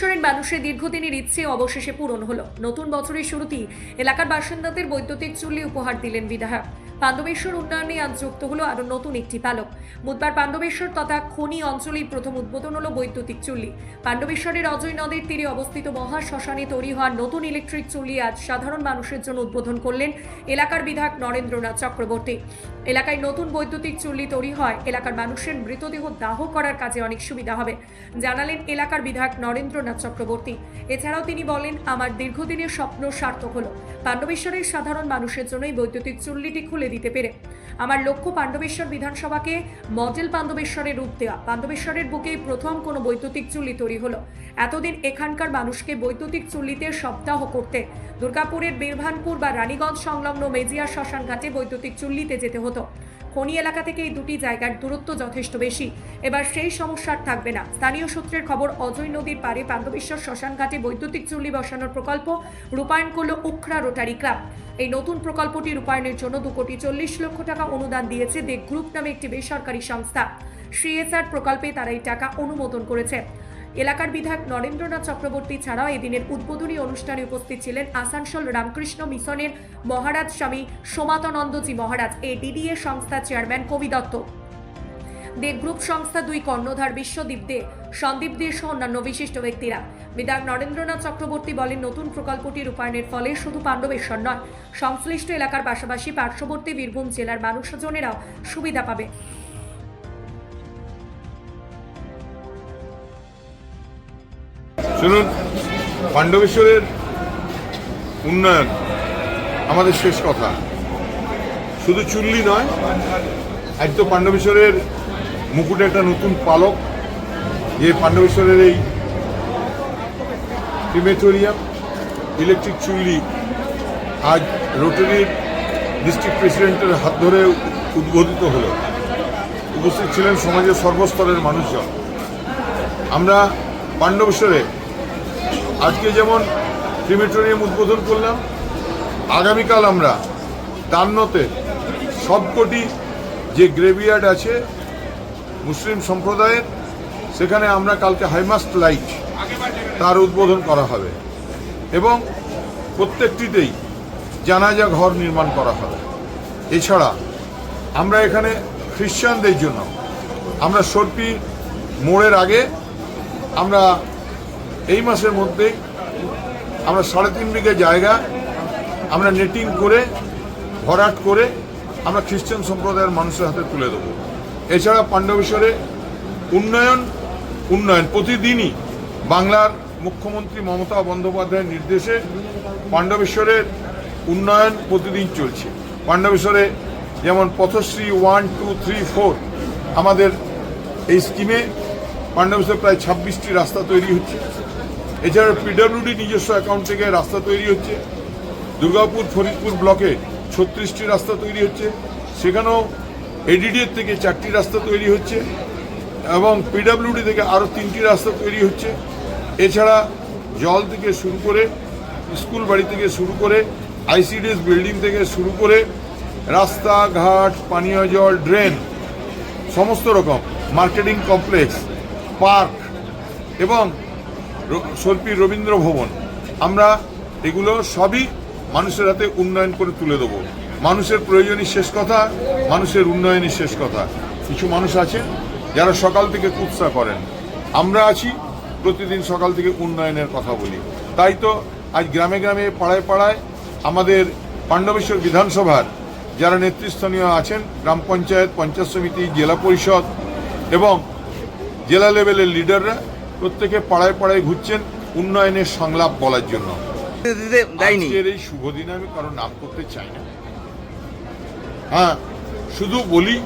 মানুষের দীর্ঘদিনের ইচ্ছে অবশেষে পূরণ হলো। নতুন বছরের শুরুতেই এলাকার বাসিন্দাদের বৈদ্যুতিক চুল্লি উপহার দিলেন বিধায়ক। পাণ্ডবেশ্বর উন্নয়নে আজ যুক্ত হলো আরও নতুন একটি পালক। বুধবার পাণ্ডবেশ্বর তথা খনি অঞ্চলেই প্রথম উদ্বোধন হলো বৈদ্যুতিক চুল্লি। পাণ্ডবেশ্বরের অজয় নদের তীরে অবস্থিত মহা শ্মশানে তৈরি হওয়া নতুন ইলেকট্রিক চুল্লি আজ সাধারণ মানুষের জন্য উদ্বোধন করলেন এলাকার বিধায়ক নরেন্দ্রনাথ চক্রবর্তী। এলাকায় নতুন বৈদ্যুতিক চুল্লি তৈরি হয়, এলাকার মানুষের মৃতদেহ দাহ করার কাজে অনেক সুবিধা হবে, জানালেন এলাকার বিধায়ক নরেন্দ্রনাথ চক্রবর্তী। এছাড়াও তিনি বলেন, আমার দীর্ঘদিনের স্বপ্ন সার্থক হলো। পাণ্ডবেশ্বরের সাধারণ মানুষের জন্য এই বৈদ্যুতিক চুল্লিটি খুলে দিতে পেরে। আমার লক্ষ্য পাণ্ডবেশ্বর বিধানসভাকে মডেল পাণ্ডবেশ্বরের রূপ দেওয়া। পাণ্ডবেশ্বরের বুকেই প্রথম কোনো বৈদ্যুতিক চুল্লি তৈরি হলো। এতদিন এখানকার মানুষকে বৈদ্যুতিক চুল্লিতে সপ্তাহ করতে। দুর্গাপুরের বীরভানপুর বা রানীগঞ্জ সংলগ্ন মেজিয়া শ্মশান ঘাটে বৈদ্যুতিক চুল্লিতে যেতে হতো। খনি এলাকা থেকে এই দুটি জায়গার দূরত্ব যথেষ্ট বেশি। এবার সেই সমস্যার থাকবে না। স্থানীয় সূত্রের খবর, অজয় নদীর পারে পাণ্ডবেশ্বর শ্মশানঘাটে বৈদ্যুতিক চুল্লি বসানোর প্রকল্প রূপায়ণ করল উখরা রোটারি ক্লাব। এই নতুন প্রকল্পটি রূপায়ণের জন্য দু কোটি চল্লিশ লক্ষ টাকা অনুদান দিয়েছে দে গ্রুপ নামে একটি বেসরকারি সংস্থা। সিএসআর প্রকল্পে তারা এই টাকা অনুমোদন করেছে। এলাকার বিধায়ক নরেন্দ্রনাথ চক্রবর্তী ছাড়াও এদিনের উদ্বোধনী অনুষ্ঠানে উপস্থিত ছিলেন আসানসোল রামকৃষ্ণ মিশনের মহারাজ স্বামী সোমাতানন্দজি মহারাজ, এ ডিডিএ সংস্থা চেয়ারম্যান কবি দত্ত। গ্রুপ সংস্থা দুই কর্ণধার বিশ্বদীপ দে, সন্দীপ দে সহ অন্যান্য বিশিষ্ট ব্যক্তিরা। বিধায়ক নরেন্দ্রনাথ চক্রবর্তী বলেন, নতুন প্রকল্পটি রূপায়ণের ফলে শুধু পাণ্ডবেশ্বর নয়, সংশ্লিষ্ট এলাকার পাশাপাশি পার্শ্ববর্তী বীরভূম জেলার মানুষজনেরাও সুবিধা পাবে। শুনুন পাণ্ডবেশ্বরের উন্নয়ন আমাদের শেষ কথা। শুধু চুল্লি নয়, আজ তো পাণ্ডবেশ্বরের মুকুটে একটা নতুন পালক, যে পাণ্ডবেশ্বরের এই ক্রিমেটোরিয়াম ইলেকট্রিক চুল্লি আজ রোটারির ডিস্ট্রিক্ট প্রেসিডেন্টের হাত ধরে উদ্বোধিত হলো। উপস্থিত ছিলেন সমাজের সর্বস্তরের মানুষজন। আমরা পাণ্ডবেশ্বরে আজকে যেমন ক্রিমেটোরিয়াম উদ্বোধন করলাম, আগামীকাল আমরা তান্নতে সবকটি যে গ্রেভিয়ার্ড আছে মুসলিম সম্প্রদায়ের, সেখানে আমরা কালকে হাইমাস্ট লাইট তার উদ্বোধন করা হবে এবং প্রত্যেকটিতেই জানাজা ঘর নির্মাণ করা হবে। এছাড়া আমরা এখানে খ্রিশ্চানদের জন্য, আমরা সর্পি মোড়ের আগে আমরা এই মাসের মধ্যে আমরা সাড়ে তিন বিঘা জায়গা আমরা নেটিং করে, ভরাট করে আমরা খ্রিস্টান সম্প্রদায়ের মানুষের হাতে তুলে দেবো। এছাড়া পাণ্ডবেশ্বরে উন্নয়ন উন্নয়ন প্রতিদিনই বাংলার মুখ্যমন্ত্রী মমতা বন্দ্যোপাধ্যায়ের নির্দেশে পাণ্ডবেশ্বরের উন্নয়ন প্রতিদিন চলছে। পাণ্ডবেশ্বরে যেমন Pathashree one two three four আমাদের এই স্কিমে পাণ্ডবেশ্বরে প্রায় ছাব্বিশটি রাস্তা তৈরি হচ্ছে। এছাড়া পিডব্লিউডি নিজস্ব অ্যাকাউন্ট থেকে রাস্তা তৈরি হচ্ছে। দুর্গাপুর ফরিদপুর ব্লকে ছত্রিশটি রাস্তা তৈরি হচ্ছে। সেখানেও এডিডিএর থেকে চারটি রাস্তা তৈরি হচ্ছে এবং পিডব্লিউডি থেকে আরও তিনটি রাস্তা তৈরি হচ্ছে। এছাড়া জল থেকে শুরু করে স্কুল বাড়ি থেকে শুরু করে আইসিডিএস বিল্ডিং থেকে শুরু করে রাস্তাঘাট, পানীয় জল, ড্রেন, সমস্ত রকম মার্কেটিং কমপ্লেক্স, পার্ক এবং শিল্পী রবীন্দ্র ভবন। আমরা এগুলো সবই মানুষের হাতে উন্নয়ন করে তুলে দেবো। মানুষের প্রয়োজনই শেষ কথা, মানুষের উন্নয়নই শেষ কথা। কিছু মানুষ আছেন যারা সকাল থেকে কুৎসা করেন। আমরা আছি, প্রতিদিন সকাল থেকে উন্নয়নের কথা বলি। তাই তো আজ গ্রামে গ্রামে, পাড়ায় পাড়ায় আমাদের পাণ্ডবেশ্বর বিধানসভার যারা নেতৃস্থানীয় আছেন, গ্রাম পঞ্চায়েত পঞ্চায়েত সমিতি, জেলা পরিষদ এবং জেলা লেভেলের লিডাররা প্রত্যেকে পাড়ায় পাড়ায় ঘুরছেন উন্নয়নের সংলাপ বলার জন্য। আজকের এই শুভ দিনে আমি কারও নাম করতে চাই না। হ্যাঁ শুধু বলি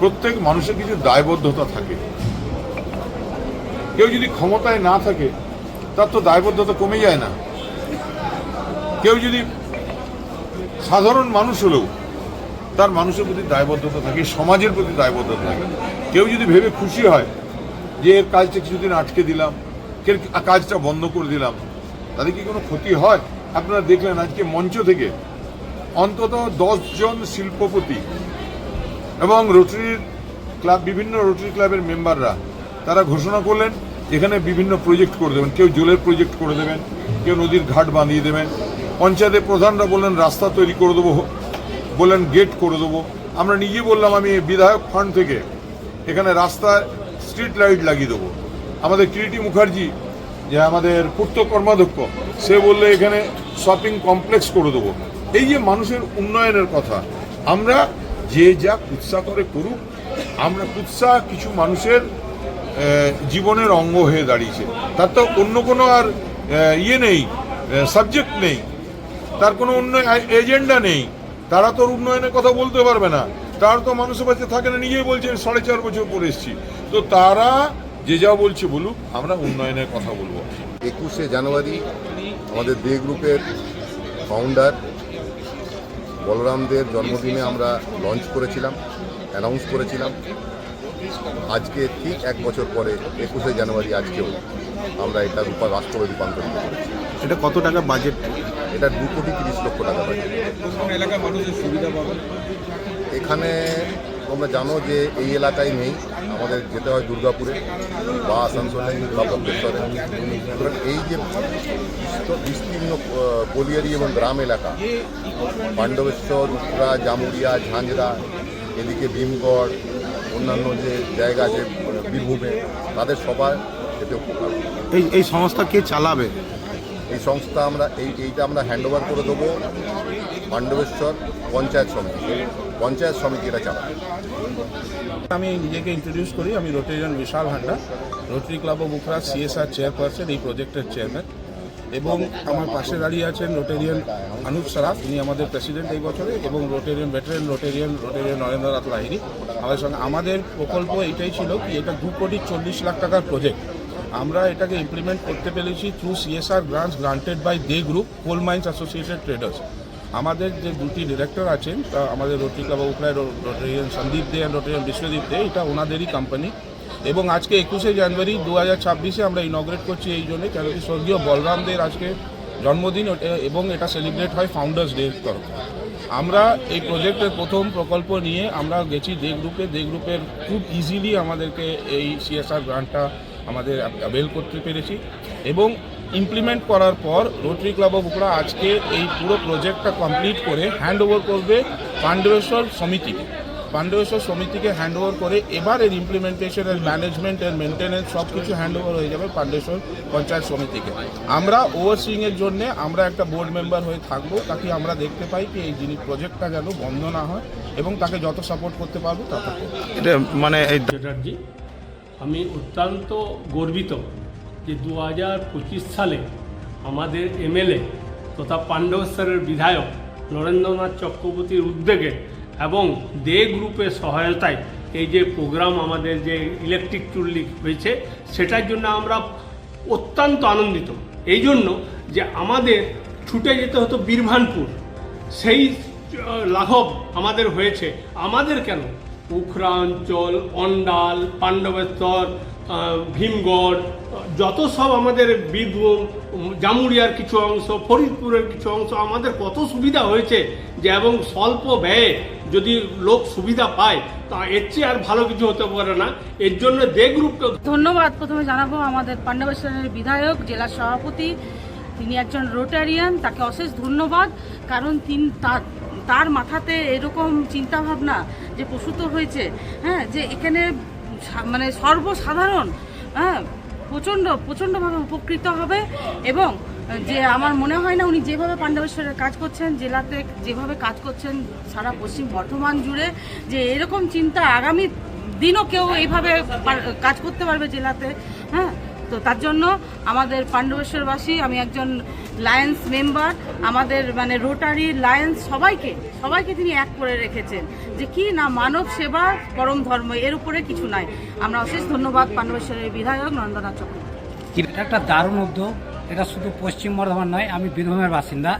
প্রত্যেক মানুষের কিছু দায়বদ্ধতা থাকে। কেউ যদি ক্ষমতায় না থাকে তার তো দায়বদ্ধতা কমে যায় না। কেউ যদি সাধারণ মানুষ হলেও তার মানুষের প্রতি দায়বদ্ধতা থাকে সমাজের প্রতি দায়বদ্ধতা থাকে। কেউ যদি ভেবে খুশি হয় যে এর কাজটা কিছুদিন আটকে দিলাম কাজটা বন্ধ করে দিলাম তাদের কি কোনো ক্ষতি হয়? আপনারা দেখলেন আজকে মঞ্চ থেকে অন্তত জন শিল্পপতি এবং রোটারির ক্লাব, বিভিন্ন রোটারি ক্লাবের মেম্বাররা, তারা ঘোষণা করলেন, এখানে বিভিন্ন প্রজেক্ট করে দেবেন। কেউ জলের প্রজেক্ট করে দেবেন, কেউ নদীর ঘাট বাঁধিয়ে দেবেন। পঞ্চায়েতের প্রধানরা বললেন, রাস্তা তৈরি করে দেবো। বললেন, গেট করে দেবো। আমরা নিজে বললাম, আমি বিধায়ক ফান্ড থেকে এখানে রাস্তায় স্ট্রিট লাইট লাগিয়ে দেবো। আমাদের কিরিটি মুখার্জি, যে আমাদের পূর্ত কর্মাধ্যক্ষ, সে বললে এখানে শপিং কমপ্লেক্স করে দেবো। এই যে মানুষের উন্নয়নের কথা, আমরা যে যা কুৎসা করে করুক, আমরা কুৎসা কিছু মানুষের জীবনের অঙ্গ হয়ে দাঁড়িয়েছে। তার তো অন্য কোনো আর ইয়ে নেই সাবজেক্ট নেই। তার কোনো অন্য এজেন্ডা নেই। তারা তো উন্নয়নের কথা বলতে পারবে না। তার তো মানুষের কাছে থাকে না, নিজেই বলছেন, সাড়ে চার বছর পরে এসেছি। তো তারা যে যা বলছে বলুক আমরা উন্নয়নের কথা বলব। একুশে জানুয়ারি আমাদের দে গ্রুপের ফাউন্ডার বলরামদের জন্মদিনে আমরা লঞ্চ করেছিলাম অ্যানাউন্স করেছিলাম। আজকে ঠিক এক বছর পরে একুশে জানুয়ারি আজকেও আমরা এটা রূপা বাস্তবে রূপান্তরিত করেছি। এটা কত টাকা বাজেট এটা দু কোটি তিরিশ লক্ষ টাকা বাজেট এখানে তোমরা জানো যে এই এলাকায় নেই আমাদের যেতে হয় দুর্গাপুরে বা আসানসোলে বা বক্রেশ্বরে। সুতরাং এই যে বিস্ত- বিস্তীর্ণ কলিয়ারি এবং গ্রাম এলাকা পাণ্ডবেশ্বর উত্তরা জামুরিয়া ঝাঁঝরা এদিকে ভীমগড় অন্যান্য যে জায়গা আছে বীরভূমে তাদের সবার এতে উপকার। এই এই সংস্থা কে চালাবে? এই সংস্থা আমরা এই এইটা আমরা হ্যান্ড ওভার করে দেবো। পাণ্ডবেশ্বর পঞ্চায়েত সমিতি। পঞ্চায়েত সমিতি এটা চালাবে আমি নিজেকে ইন্ট্রোডিউস করি, আমি Rotarian Bishal Handa Rotary club of Ukhra CSR chairperson এই প্রজেক্টের চেয়ারম্যান এবং আমার পাশে দাঁড়িয়ে আছেন রোটেরিয়ান আনুপ সরাফ উনি আমাদের প্রেসিডেন্ট এই বছরে, এবং Rotarian veteran Rotarian Rotarian Narendranath Lahiri আমাদের সঙ্গে আমাদের প্রকল্প এটাই ছিল কি, এটা দু কোটি চল্লিশ লাখ টাকার প্রজেক্ট আমরা এটাকে ইমপ্লিমেন্ট করতে পেরেছি through CSR grants granted by De group coal mines associated traders আমাদের যে দুটি ডিরেক্টর আছেন, তা আমাদের Rotary club of উখড়ায় Rotarian Sandeep De and Rotarian Biswadip De, এটা ওনাদেরই কোম্পানি এবং আজকে একুশে জানুয়ারি দু হাজার ছাব্বিশে আমরা ইনগ্রেট করছি এই জন্যে কেন কি স্বর্গীয় বলরামদের আজকে জন্মদিন এবং এটা সেলিব্রেট হয় ফাউন্ডার্স ডে তরফ। আমরা এই প্রজেক্টের প্রথম প্রকল্প নিয়ে আমরা গেছি দে গ্রুপে দে গ্রুপের খুব ইজিলি আমাদেরকে এই সিএসআর গ্রান্টটা আমাদের অ্যাভেল করতে পেরেছি। এবং ইমপ্লিমেন্ট করার পর রোটারি ক্লাব অফ উকড়া আজকে এই পুরো প্রজেক্টটা কমপ্লিট করে হ্যান্ড ওভার করবে পাণ্ডবেশ্বর সমিতিকে। পাণ্ডবেশ্বর সমিতিকে হ্যান্ড ওভার করে এবার এর ইমপ্লিমেন্টেশন এর ম্যানেজমেন্ট এর মেনটেন্যান্স সব কিছু হ্যান্ড ওভার হয়ে যাবে পাণ্ডবেশ্বর পঞ্চায়েত সমিতিকে। আমরা ওভারসিং এর জন্য আমরা একটা বোর্ড মেম্বার হয়ে থাকব তাকে আমরা দেখতে পাই কি এই জিনিস প্রজেক্টটা যেন বন্ধ না হয় এবং তাকে যত সাপোর্ট করতে পারব তত এটা মানে চ্যাটার্জি আমি অত্যন্ত গর্বিত যে দু হাজার পঁচিশ সালে আমাদের এমএলএ তথা পাণ্ডবেশ্বরের বিধায়ক নরেন্দ্রনাথ চক্রবর্তীর উদ্যোগে এবং দে গ্রুপের সহায়তায় এই যে প্রোগ্রাম আমাদের যে ইলেকট্রিক চুল্লি হয়েছে, সেটার জন্য আমরা অত্যন্ত আনন্দিত। এই জন্য যে আমাদের ছুটে যেতে হতো বীরভানপুর, সেই লাঘব আমাদের হয়েছে। আমাদের কেন? উখরা অঞ্চল অন্ডাল পাণ্ডবেশ্বর ভীমগড়, যত সব আমাদের বীরভূম জামুরিয়ার কিছু অংশ, ফরিদপুরের কিছু অংশ, আমাদের কত সুবিধা হয়েছে যে এবং স্বল্প ব্যয়ে যদি লোক সুবিধা পায়, তা এর চেয়ে আর ভালো কিছু হতে পারে না। এর জন্য দে গ্রুপকে ধন্যবাদ। প্রথমে জানাব আমাদের পাণ্ডবেশ্বরের বিধায়ক, জেলা সভাপতি। তিনি একজন রোটারিয়ান, তাকে অশেষ ধন্যবাদ, কারণ তিনি তার তার মাথাতে এরকম চিন্তাভাবনা যে প্রসূত হয়েছে হ্যাঁ যে এখানে মানে সর্বসাধারণ হ্যাঁ প্রচণ্ড, প্রচণ্ডভাবে উপকৃত হবে এবং যে আমার মনে হয় না উনি যেভাবে পাণ্ডবেশ্বরের কাজ করছেন, জেলাতে যেভাবে কাজ করছেন সারা পশ্চিম বর্ধমান জুড়ে, যে এরকম চিন্তা আগামী দিনও কেউ এইভাবে কাজ করতে পারবে জেলাতে হ্যাঁ তো তার জন্য আমাদের পাণ্ডবেশ্বরবাসী, আমি একজন লায়েন্স মেম্বার আমাদের মানে রোটারি লায়েন্স সবাইকে সবাইকে তিনি এক করে রেখেছেন যে কি না মানব সেবা পরম ধর্ম, এর উপরে কিছু নাই। আমরা অশেষ ধন্যবাদ পাণ্ডবেশ্বরের বিধায়ক নন্দনাথ চক্রবর্তী। এটা একটা দারুণ উদ্যোগ। এটা শুধু পশ্চিম বর্ধমান নয়, আমি বীরভূমের বাসিন্দা।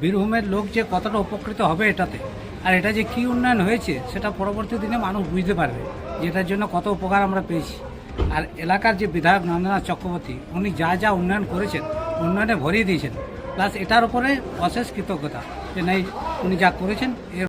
বীরভূমের লোক যে কতটা উপকৃত হবে এটাতে, আর এটা যে কী উন্নয়ন হয়েছে, সেটা পরবর্তী দিনে মানুষ বুঝতে পারবে যে এটার জন্য কত উপকার আমরা পেয়েছি। আর এলাকার যে বিধায়ক নন্দনাথ চক্রবর্তী, উনি যা যা উন্নয়ন করেছেন উন্নয়নে ভরিয়ে দিয়েছেন। প্লাস এটার উপরে অশেষ কৃতজ্ঞতা যে নাই উনি যা করেছেন এর